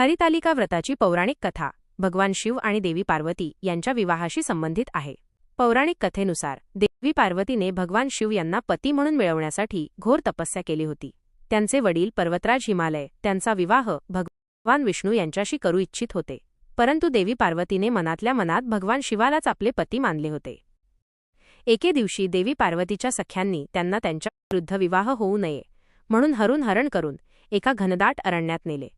हरितालिका व्रताची पौराणिक कथा भगवान शिव आणि देवी पार्वती यांच्या विवाहाशी संबंधित आहे. पौराणिक कथेनुसार देवी पार्वतीने भगवान शिव यांना पती म्हणून मिळवण्यासाठी घोर तपस्या केली होती. त्यांचे वडील पर्वतराज हिमालय त्यांचा विवाह भगवान विष्णू यांच्याशी करू इच्छित होते. परंतु देवी पार्वतीने मनातल्या मनात भगवान शिवालाच आपले पती मानले होते. एके दिवशी देवी पार्वतीच्या सख्यांनी त्यांना त्यांच्या विरुद्ध विवाह होऊ नये म्हणून हरून हरण करून एका घनदाट अरण्यात नेले.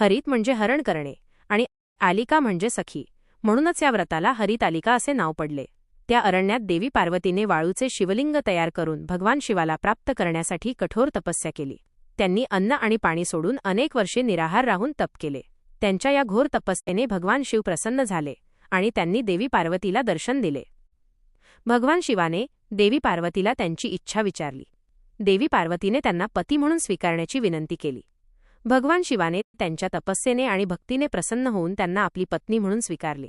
हरित म्हणजे हरण करणे आणि आलिका म्हणजे सखी. म्हणूनच या व्रताला हरितालिका असे नाव पडले. त्या अरण्यात देवी पार्वतीने वाळूचे शिवलिंग तयार करून भगवान शिवाला प्राप्त करण्यासाठी कठोर तपस्या केली. त्यांनी अन्न आणि पाणी सोडून अनेक वर्षे निराहार राहून तप केले. त्यांच्या या घोर तपस्येने भगवान शिव प्रसन्न झाले आणि त्यांनी देवी पार्वतीला दर्शन दिले. भगवान शिवाने देवी पार्वतीला त्यांची इच्छा विचारली. देवी पार्वतीने त्यांना पती म्हणून स्वीकारण्याची विनंती केली. भगवान शिवाने त्यांच्या तपस्येने आणि भक्तीने प्रसन्न होऊन त्यांना आपली पत्नी म्हणून स्वीकारले.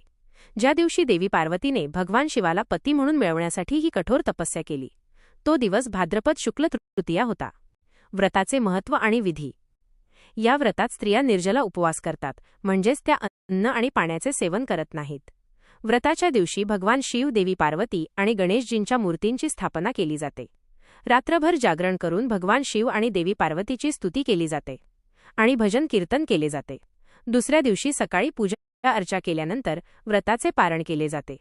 ज्या दिवशी देवी पार्वतीने भगवान शिवाला पती म्हणून मिळवण्यासाठी ही कठोर तपस्या केली तो दिवस भाद्रपद शुक्ल तृतीया होता. व्रताचे महत्त्व आणि विधी. या व्रतात स्त्रिया निर्जला उपवास करतात म्हणजेच त्या अन्न आणि पाण्याचे सेवन करत नाहीत. व्रताच्या दिवशी भगवान शिव देवी पार्वती आणि गणेशजींच्या मूर्तींची स्थापना केली जाते. रात्रभर जागरण करून भगवान शिव आणि देवी पार्वतीची स्तुती केली जाते. आणि भजन कीर्तन केले जाते. दुसऱ्या दिवशी सकाळी पूजा अर्चा केल्यानंतर व्रताचे पारण केले जाते.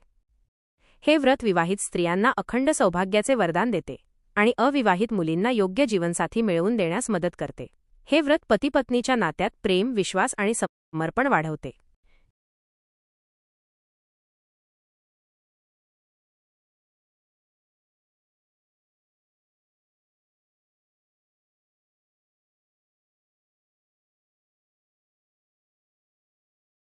हे व्रत विवाहित स्त्रियांना अखंड सौभाग्याचे वरदान देते आणि अविवाहित मुलींना योग्य जीवनसाथी मिळवून देण्यास मदत करते. हे व्रत पतीपत्नीच्या नात्यात प्रेम विश्वास आणि समर्पण वाढवते.